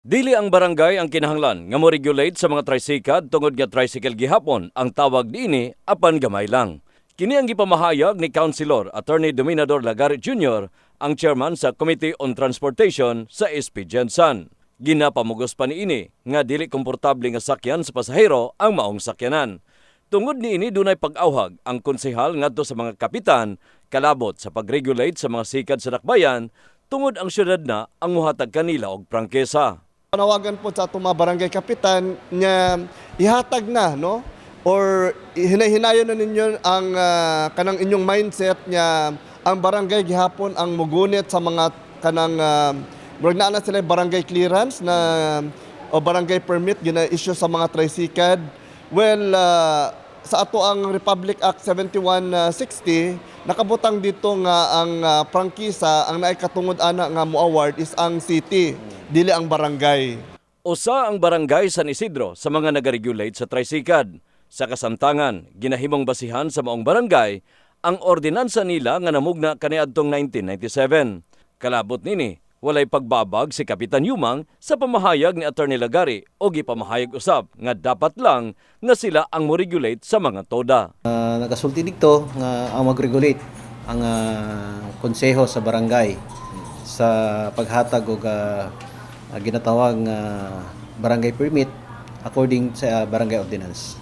Dili ang barangay ang kinahanglan nga mo regulate sa mga tricycad tungod nga tricycle gihapon ang tawag niini apan gamay lang. Kini ang gipamahayag ni Councilor Attorney Dominador Lagarit Jr., ang chairman sa Committee on Transportation sa SP Jensen. Ginapamugos pa niini nga dili komportable nga sakyan sa pasahero ang maong sakyanan. Tungod niini dunay pag-awhag ang konsehal ngadto sa mga kapitan kalabot sa pag-regulate sa mga sikad sa dakbayan tungod ang syudad na ang muhatag kanila og prangkesa. Panawagan po sa atong mga barangay kapitan nga ihatag na no or hinay-hinayon na ninyo ang ah, kanang inyong mindset nga ang barangay gihapon ang mugunit sa mga kanang uh, na na sila barangay clearance na o barangay permit gina issue sa mga tricycad. Well, ah, sa ato ang Republic Act 7160 nakabutang dito nga ang ah, prangkisa ang naay katungod ana nga mo award is ang city dili ang barangay. Usa ang barangay San Isidro sa mga nagaregulate sa tricycad. Sa kasamtangan, ginahimong basihan sa maong barangay ang ordinansa nila nga namugna kaniadtong 1997. Kalabot nini, walay pagbabag si Kapitan Yumang sa pamahayag ni Attorney Lagari o gipamahayag usab nga dapat lang nga sila ang mo-regulate sa mga toda. Ah, nagasulti dito nga ang mag-regulate ang ah, konseho sa barangay sa paghatag og ah, ah, ginatawag nga barangay permit according sa ah, barangay ordinance.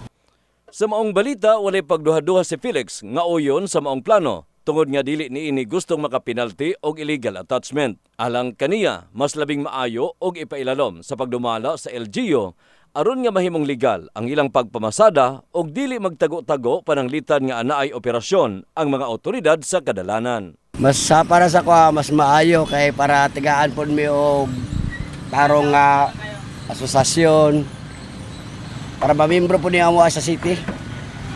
Sa maong balita, walay pagduha-duha si Felix nga uyon sa maong plano tungod nga dili niini gustong makapinalti og illegal attachment. Alang kaniya, mas labing maayo og ipailalom sa pagdumala sa LGU aron nga mahimong legal ang ilang pagpamasada og dili magtago-tago pananglitan nga anaay operasyon ang mga otoridad sa kadalanan. Mas sa para sa ko mas maayo kay para tigaan pod mi og tarong nga asosasyon para mamembro po niya mo sa city.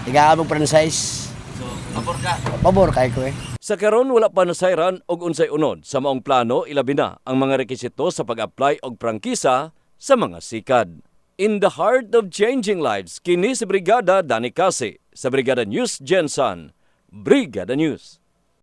Tigaan mo franchise. So, pabor ka? Pabor kay ko eh. Sa karon wala pa nasayran og unsay unod sa maong plano ilabi na ang mga rekisito sa pag-apply og prangkisa sa mga sikad. In the heart of changing lives, kini si Brigada Dani Kasi sa Brigada News Jensen. Brigada News.